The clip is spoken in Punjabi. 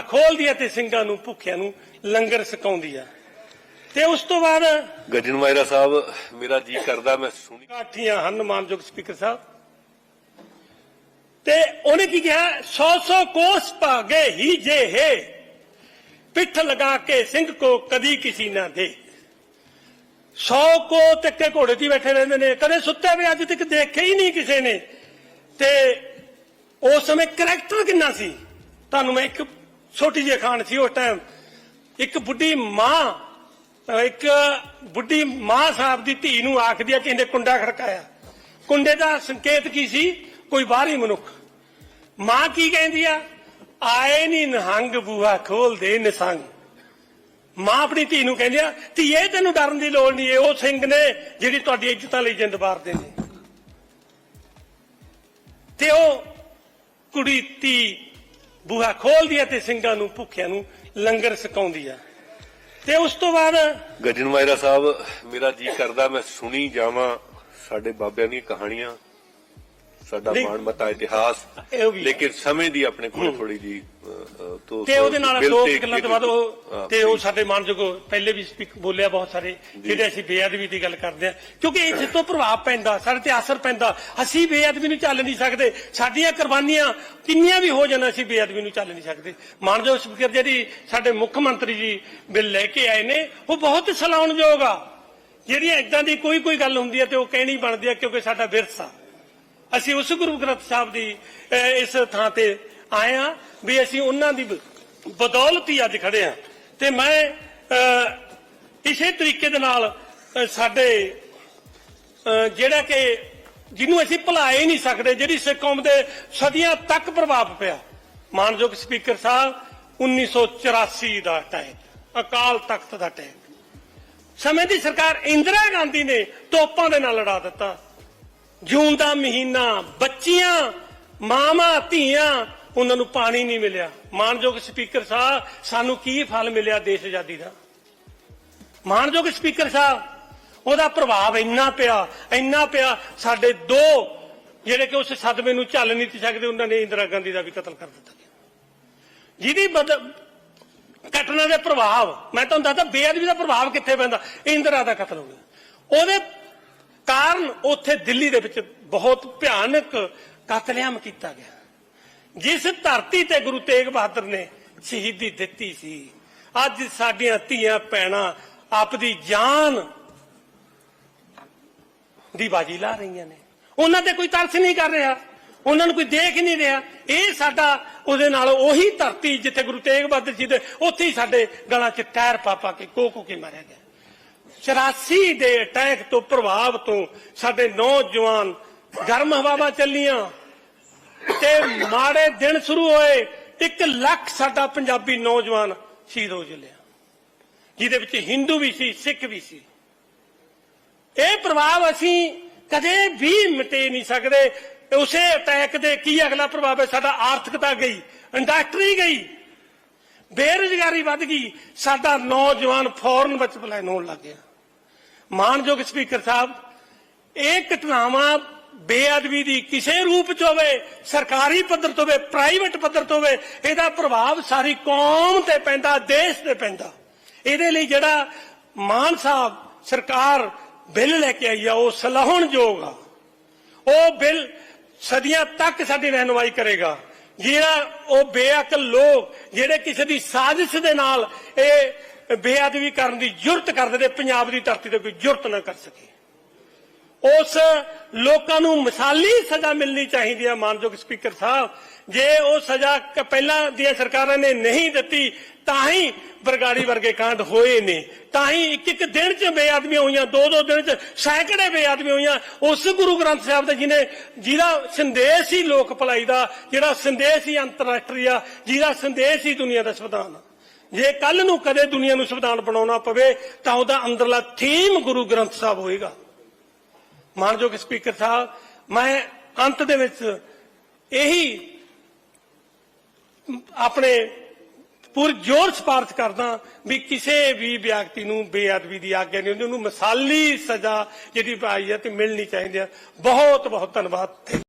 ਖੋਲਦੀ ਹੈ ਤੇ ਸਿੰਘਾਂ ਨੂੰ ਭੁੱਖਿਆਂ ਨੂੰ ਲੰਗਰ ਸਕਾਉਂਦੀ ਆ। ਤੇ ਉਸ ਤੋਂ ਬਾਅਦ ਗੱਜਣ ਮਾਇਰਾ ਸਾਹਿਬ ਮੇਰਾ ਜੀ ਕਰਦਾ ਮੈਂ ਸੁਣੀ। ਕਾਠੀਆਂ ਹਨ ਮਾਨਯੋਗ ਸਪੀਕਰ ਸਾਹਿਬ। ਤੇ ਉਹਨੇ ਕੀ ਕਿਹਾ? 100 100 ਕੋਸ ਭਾਗੇ ਹੀ ਜੇ ਹੈ। ਪਿੱਠ ਲਗਾ ਕੇ ਸਿੰਘ ਕੋ ਕਦੀ ਕਿਸੀ ਨਾ ਦੇ। 100 ਕੋ ਤੱਕੇ ਘੋੜੇ ਤੇ ਬੈਠੇ ਰਹਿੰਦੇ ਨੇ। ਕਦੇ ਸੁੱਤੇ ਵੀ ਅੱਜ ਤੱਕ ਦੇਖੇ ਹੀ ਨਹੀਂ ਕਿਸੇ ਨੇ। ਤੇ ਉਸ ਸਮੇਂ ਕਰੈਕਟਰ ਕਿੰਨਾ ਸੀ? ਤੁਹਾਨੂੰ ਮੈਂ ਇੱਕ ਛੋਟੀ ਜਿਹੀ ਖਾਨ ਸੀ ਉਸ ਟਾਈਮ ਇੱਕ ਬੁੱਢੀ ਮਾਂ, ਇੱਕ ਬੁੱਢੀ ਮਾਂ ਸਾਹਿਬ ਦੀ ਧੀ ਨੂੰ ਆਖਦੀ ਆ ਕਿ ਇਹਨੇ ਕੁੰਡਾ ਖੜਕਾਇਆ। ਕੁੰਡੇ ਦਾ ਸੰਕੇਤ ਕੀ ਸੀ? ਕੋਈ ਬਾਹਰੀ ਮਨੁੱਖ। ਮਾਂ ਕੀ ਕਹਿੰਦੀ ਆ? ਆਏ ਨਹੀਂ ਨਹੰਗ ਬੂਹਾ ਖੋਲ ਦੇ ਨਿਸੰਗ। ਮਾਂ ਆਪਣੀ ਧੀ ਨੂੰ ਕਹਿੰਦੀ ਆ ਧੀਏ ਤੈਨੂੰ ਡਰਨ ਦੀ ਲੋੜ ਨਹੀਂ ਇਹ ਉਹ ਸਿੰਘ ਨੇ ਜਿਹੜੀ ਤੁਹਾਡੀ ਇੱਜ਼ਤਾਂ ਲਈ ਜਿੰਦ ਬਾਰਦੇ ਨੇ ਤੇ ਉਹ ਕੁੜੀ ਧੀ ਬੂਹਾ ਖੋਲਦੀ ਆ ਤੇ ਸਿੰਘਾਂ ਨੂੰ, ਭੁੱਖਿਆਂ ਨੂੰ ਲੰਗਰ ਸਕਾਉਂਦੀ ਆ ਤੇ ਉਸ ਤੋਂ ਬਾਅਦ ਗੱਜਣ ਮਾਇਰਾ ਸਾਹਿਬ, ਮੇਰਾ ਜੀ ਕਰਦਾ, ਮੈਂ ਸੁਣੀ ਜਾਵਾਂ ਸਾਡੇ ਬਾਬਿਆਂ ਦੀਆਂ ਕਹਾਣੀਆਂ। ਸਾਡਾ ਨਹੀਂ। ਮਾਣਮੱਤਾ ਇਤਿਹਾਸ ਇਹ ਵੀ ਲੇਕਿਨ ਸਮੇਂ ਦੀ ਆਪਣੇ ਕੋਲ ਥੋੜੀ ਜੀ ਤੋਂ ਤੇ ਉਹਦੇ ਨਾਲ ਦੋ ਗੱਲਾਂ ਤੋਂ ਬਾਅਦ ਉਹ ਤੇ ਉਹ ਸਾਡੇ ਮਾਨਯੋਗ ਪਹਿਲੇ ਵੀ ਸਪੀਕ ਬੋਲਿਆ ਬਹੁਤ ਸਾਰੇ ਜਿਹੜੇ ਅਸੀਂ ਬੇਅਦਬੀ ਦੀ ਗੱਲ ਕਰਦੇ ਆ ਕਿਉਂਕਿ ਇਸ ਤੋਂ ਪ੍ਰਭਾਵ ਪੈਂਦਾ ਸਾਡੇ ਤੇ ਅਸਰ ਪੈਂਦਾ। ਅਸੀਂ ਬੇਅਦਬੀ ਨੂੰ ਚੱਲ ਨਹੀਂ ਸਕਦੇ। ਸਾਡੀਆਂ ਕੁਰਬਾਨੀਆਂ ਕਿੰਨੀਆਂ ਵੀ ਹੋ ਜਾਣ ਅਸੀਂ ਬੇਅਦਬੀ ਨੂੰ ਚੱਲ ਨਹੀਂ ਸਕਦੇ। ਮਾਨਯੋਗ ਸਪੀਕਰ ਜਿਹੜੀ ਸਾਡੇ ਮੁੱਖ ਮੰਤਰੀ ਜੀ ਬਿੱਲ ਲੈ ਕੇ ਆਏ ਨੇ ਉਹ ਬਹੁਤ ਸਲਾਉਣਯੋਗ ਆ। ਜਿਹੜੀਆਂ ਇਦਾਂ ਦੀ ਕੋਈ ਕੋਈ ਗੱਲ ਹੁੰਦੀ ਹੈ ਤੇ ਉਹ ਕਹਿਣੀ ਬਣਦੀ ਹੈ ਕਿਉਂਕਿ ਸਾਡਾ ਵਿਰਸਾ। ਅਸੀਂ ਉਸ ਗੁਰੂ ਗ੍ਰੰਥ ਸਾਹਿਬ ਦੀ ਇਸ ਥਾਂ ਤੇ ਆਏ ਆ ਵੀ ਅਸੀਂ ਉਹਨਾਂ ਦੀ ਬਦੌਲਤ ਹੀ ਅੱਜ ਖੜੇ ਆ ਤੇ ਮੈਂ ਇਸੇ ਤਰੀਕੇ ਦੇ ਨਾਲ ਸਾਡੇ ਜਿਹੜਾ ਕਿ ਜਿਹਨੂੰ ਅਸੀਂ ਭੁਲਾ ਹੀ ਨਹੀਂ ਸਕਦੇ, ਜਿਹੜੀ ਸਿੱਖ ਕੌਮ ਦੇ ਸਦੀਆਂ ਤੱਕ ਪ੍ਰਭਾਵ ਪਿਆ, ਮਾਨਯੋਗ ਸਪੀਕਰ ਸਾਹਿਬ 1984 ਦਾ ਟੈਗ ਅਕਾਲ ਤਖਤ ਦਾ ਟੈਗ ਸਮੇਂ ਦੀ ਸਰਕਾਰ ਇੰਦਰਾ ਗਾਂਧੀ ਨੇ ਤੋਪਾਂ ਦੇ ਨਾਲ ਲੜਾ ਦਿੱਤਾ। ਜੂਨ ਦਾ ਮਹੀਨਾ, ਬੱਚੀਆਂ, ਮਾਵਾਂ, ਧੀਆਂ, ਉਹਨਾਂ ਨੂੰ ਪਾਣੀ ਨਹੀਂ ਮਿਲਿਆ। ਮਾਨਯੋਗ ਸਪੀਕਰ ਸਾਹਿਬ, ਸਾਨੂੰ ਕੀ ਫਲ ਮਿਲਿਆ ਦੇਸ਼ ਆਜ਼ਾਦੀ ਦਾ? ਮਾਨਯੋਗ ਸਪੀਕਰ ਸਾਹਿਬ, ਉਹਦਾ ਪ੍ਰਭਾਵ ਇੰਨਾ ਪਿਆ ਇੰਨਾ ਪਿਆ, ਸਾਡੇ ਦੋ ਜਿਹੜੇ ਕਿ ਉਸ ਸਦਮੇ ਨੂੰ ਝੱਲ ਨਹੀਂ ਸਕਦੇ, ਉਹਨਾਂ ਨੇ ਇੰਦਰਾ ਗਾਂਧੀ ਦਾ ਵੀ ਕਤਲ ਕਰ ਦਿੱਤਾ। ਗਿਆ ਜਿਹਦੀ ਬਦ ਘਟਨਾ ਦੇ ਪ੍ਰਭਾਵ, ਮੈਂ ਤੁਹਾਨੂੰ ਦੱਸਦਾ, ਬੇਅਦਬੀ ਦਾ ਪ੍ਰਭਾਵ ਕਿੱਥੇ ਪੈਂਦਾ? ਇੰਦਰਾ ਦਾ ਕਤਲ ਹੋ ਗਿਆ। ਉਹਦੇ ਕਾਰਨ ਉੱਥੇ ਦਿੱਲੀ ਦੇ ਵਿੱਚ ਬਹੁਤ ਭਿਆਨਕ ਕਤਲੇਆਮ ਕੀਤਾ ਗਿਆ। ਜਿਸ ਧਰਤੀ ਤੇ ਗੁਰੂ ਤੇਗ ਬਹਾਦਰ ਨੇ ਸ਼ਹੀਦੀ ਦਿੱਤੀ ਸੀ, ਅੱਜ ਸਾਡੀਆਂ ਧੀਆਂ ਭੈਣਾਂ ਆਪਦੀ ਜਾਨ ਦੀ ਬਾਜੀ ਲਾ ਰਹੀਆਂ ਨੇ। ਉਹਨਾਂ ਤੇ ਕੋਈ ਤਰਸ ਨਹੀਂ ਕਰ ਰਿਹਾ। ਉਹਨਾਂ ਨੂੰ ਕੋਈ ਦੇਖ ਨਹੀਂ ਰਿਹਾ। ਇਹ ਸਾਡਾ, ਉਹਦੇ ਨਾਲ ਉਹੀ ਧਰਤੀ ਜਿੱਥੇ ਗੁਰੂ ਤੇਗ ਬਹਾਦਰ ਜੀ ਦੇ, ਉੱਥੇ ਹੀ ਸਾਡੇ ਗਲਾਂ 'ਚ ਟਾਇਰ ਪਾ ਪਾ ਕੇ ਕੋ ਕੋ ਕੇ ਮਾਰਿਆ ਗਿਆ। 84 ਦੇ ਅਟੈਕ ਤੋਂ ਪ੍ਰਭਾਵ ਤੋਂ ਸਾਡੇ ਨੌਜਵਾਨ ਗਰਮ ਹਵਾਵਾਂ ਚੱਲੀਆਂ ਤੇ ਮਾੜੇ ਦਿਨ ਸ਼ੁਰੂ ਹੋਏ 1 ਲੱਖ ਸਾਡਾ ਪੰਜਾਬੀ ਨੌਜਵਾਨ ਸ਼ਹੀਦ ਹੋ ਚੱਲਿਆ। ਜਿਹਦੇ ਵਿੱਚ ਹਿੰਦੂ ਵੀ ਸੀ, ਸਿੱਖ ਵੀ ਸੀ। ਇਹ ਪ੍ਰਭਾਵ ਅਸੀਂ ਕਦੇ ਵੀ ਮਿਟੇ ਨਹੀਂ ਸਕਦੇ। ਉਸੇ ਅਟੈਕ ਦੇ ਕੀ ਅਗਲਾ ਪ੍ਰਭਾਵ ਹੈ? ਸਾਡਾ ਆਰਥਿਕਤਾ ਗਈ, ਇੰਡਸਟਰੀ ਗਈ। ਬੇਰੁਜ਼ਗਾਰੀ ਵੱਧ ਗਈ। ਸਾਡਾ ਨੌਜਵਾਨ ਫੌਰਨ ਵਿੱਚ ਪਲਾਨ ਹੋਣ ਲੱਗ ਗਿਆ। ਮਾਨਯੋਗ ਸਪੀਕਰ ਸਾਹਿਬ, ਇਹ ਘਟਨਾਵਾਂ ਬੇਅਦਬੀ ਦੀ ਕਿਸੇ ਰੂਪ ਚ ਹੋਵੇ, ਸਰਕਾਰੀ ਪੱਧਰ ਤੋਂ ਹੋਵੇ, ਪ੍ਰਾਈਵੇਟ ਪੱਧਰ ਤੋਂ ਹੋਵੇ, ਇਹਦਾ ਪ੍ਰਭਾਵ ਸਾਰੀ ਕੌਮ ਤੇ ਪੈਂਦਾ, ਦੇਸ਼ ਤੇ ਪੈਂਦਾ। ਇਹਦੇ ਲਈ ਜਿਹੜਾ ਮਾਨ ਸਾਹਿਬ ਸਰਕਾਰ ਬਿੱਲ ਲੈ ਕੇ ਆਈ ਆ, ਉਹ ਸਲਾਹੁਣਯੋਗ ਆ। ਉਹ ਬਿੱਲ ਸਦੀਆਂ ਤੱਕ ਸਾਡੀ ਰਹਿਨੁਮਾਈ ਕਰੇਗਾ। ਜਿਹੜਾ ਉਹ ਬੇਅਕਲ ਲੋਕ, ਜਿਹੜੇ ਕਿਸੇ ਦੀ ਸਾਜ਼ਿਸ਼ ਦੇ ਨਾਲ ਇਹ ਬੇਅਦਬੀ ਕਰਨ ਦੀ ਜੁਰਤ ਕਰਦੇ ਨੇ, ਪੰਜਾਬ ਦੀ ਧਰਤੀ ਤੇ ਕੋਈ ਜੁਰਤ ਨਾ ਕਰ ਸਕੇ। ਉਸ ਲੋਕਾਂ ਨੂੰ ਮਿਸਾਲੀ ਸਜ਼ਾ ਮਿਲਣੀ ਚਾਹੀਦੀ ਹੈ, ਮਾਨਯੋਗ ਸਪੀਕਰ ਸਾਹਿਬ। ਜੇ ਉਹ ਸਜ਼ਾ ਪਹਿਲਾਂ ਦੀਆਂ ਸਰਕਾਰਾਂ ਨੇ ਨਹੀਂ ਦਿੱਤੀ, ਤਾਂ ਹੀ ਬਰਗਾੜੀ ਵਰਗੇ ਕਾਂਡ ਹੋਏ ਨੇ। ਤਾਂ ਹੀ ਇੱਕ ਇੱਕ ਦਿਨ ਚ ਬੇਆਦਮੀਆਂ ਹੋਈਆਂ ਦੋ ਦੋ ਦਿਨ ਚ ਸੈਂਕੜੇ ਬੇਆਦਮੀਆਂ ਹੋਈਆਂ। ਉਸ ਗੁਰੂ ਗ੍ਰੰਥ ਸਾਹਿਬ ਦੇ ਜਿਹਨੇ ਜਿਹਦਾ ਸੰਦੇਸ਼ ਹੀ ਲੋਕ ਭਲਾਈ ਦਾ, ਜਿਹੜਾ ਸੰਦੇਸ਼ ਹੀ ਅੰਤਰਰਾਸ਼ਟਰੀ ਆ, ਜਿਹਦਾ ਸੰਦੇਸ਼ ਹੀ ਦੁਨੀਆ ਦਾ ਸੰਵਿਧਾਨ ਆ। ਜੇ ਕੱਲ ਨੂੰ ਕਦੇ ਦੁਨੀਆ ਨੂੰ ਸੰਵਿਧਾਨ ਬਣਾਉਣਾ ਪਵੇ, ਤਾਂ ਉਹਦਾ ਅੰਦਰਲਾ ਥੀਮ ਗੁਰੂ ਗ੍ਰੰਥ ਸਾਹਿਬ ਹੋਏਗਾ। ਮਾਨਯੋਗ ਸਪੀਕਰ ਸਾਹਿਬ, ਮੈਂ ਅੰਤ ਦੇ ਵਿੱਚ ਇਹੀ ਆਪਣੇ ਪੂਰ ਜੋਰ ਸਪਾਰਸ਼ ਕਰਦਾ ਵੀ ਕਿਸੇ ਵੀ ਵਿਅਕਤੀ ਨੂੰ ਬੇਅਦਬੀ ਦੀ ਆਗਿਆ ਨਹੀਂ ਹੁੰਦੀ, ਉਹਨੂੰ ਮਿਸਾਲੀ ਸਜ਼ਾ ਜਿਹੜੀ ਪਾਈ ਹੈ ਤੇ ਮਿਲਣੀ ਚਾਹੀਦੀ ਹੈ। ਬਹੁਤ ਬਹੁਤ ਧੰਨਵਾਦ।